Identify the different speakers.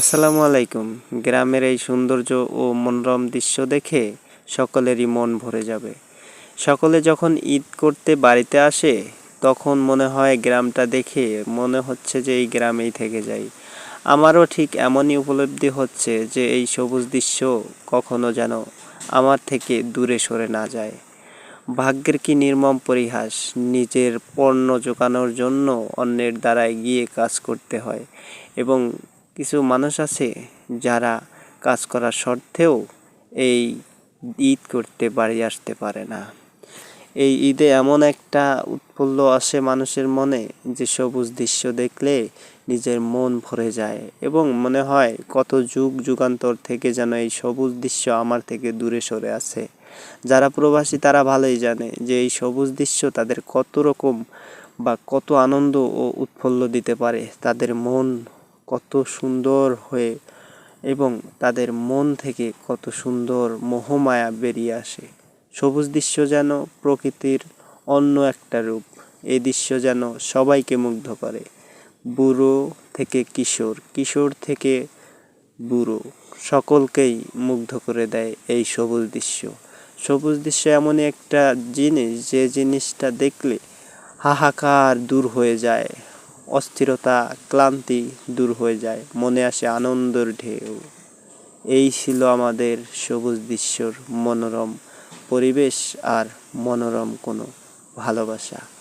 Speaker 1: আসসালামু আলাইকুম। গ্রামের এই সৌন্দর্য ও মনোরম দৃশ্য দেখে সকলেরই মন ভরে যাবে। সকলে যখন ঈদ করতে বাড়িতে আসে, তখন মনে হয় গ্রামটা দেখে মনে হচ্ছে যে এই গ্রামেই থেকে যাই। আমারও ঠিক এমনই উপলব্ধি হচ্ছে যে এই সবুজ দৃশ্য কখনো যেন আমার থেকে দূরে সরে না যায়। ভাগ্যের কি নির্মম পরিহাস, নিজের পণ্য জোগানোর জন্য অন্যের দ্বারায় গিয়ে কাজ করতে হয় এবং কিছু মানুষ আছে যারা কাজ করার সত্ত্বেও এই ঈদ করতে বাড়ি আসতে পারে না। এই ঈদে এমন একটা উৎফুল্ল আসে মানুষের মনে যে সবুজ দৃশ্য দেখলে নিজের মন ভরে যায় এবং মনে হয় কত যুগ যুগান্তর থেকে যেন এই সবুজ দৃশ্য আমার থেকে দূরে সরে আছে। যারা প্রবাসী তারা ভালোই জানে যে এই সবুজ দৃশ্য তাদের কত রকম বা কত আনন্দ ও উৎফুল্ল দিতে পারে। তাদের মন কত সুন্দর হয়ে এবং তাদের মন থেকে কত সুন্দর মোহমায়া বেরিয়ে আসে। সবুজ দৃশ্য যেন প্রকৃতির অন্য একটা রূপ। এই দৃশ্য যেন সবাইকে মুগ্ধ করে। বুড়ো থেকে কিশোর কিশোর থেকে বুড়ো সকলকেই মুগ্ধ করে দেয় এই সবুজ দৃশ্য। সবুজ দৃশ্য এমনই একটা জিনিস, যে জিনিসটা দেখলে হাহাকার দূর হয়ে যায়। অস্থিরতা, ক্লান্তি দূর হয়ে যায়, মনে আসে আনন্দের ঢেউ। এই ছিল আমাদের সবুজ দৃশ্যর মনোরম পরিবেশ আর মনোরম কোনো ভালোবাসা।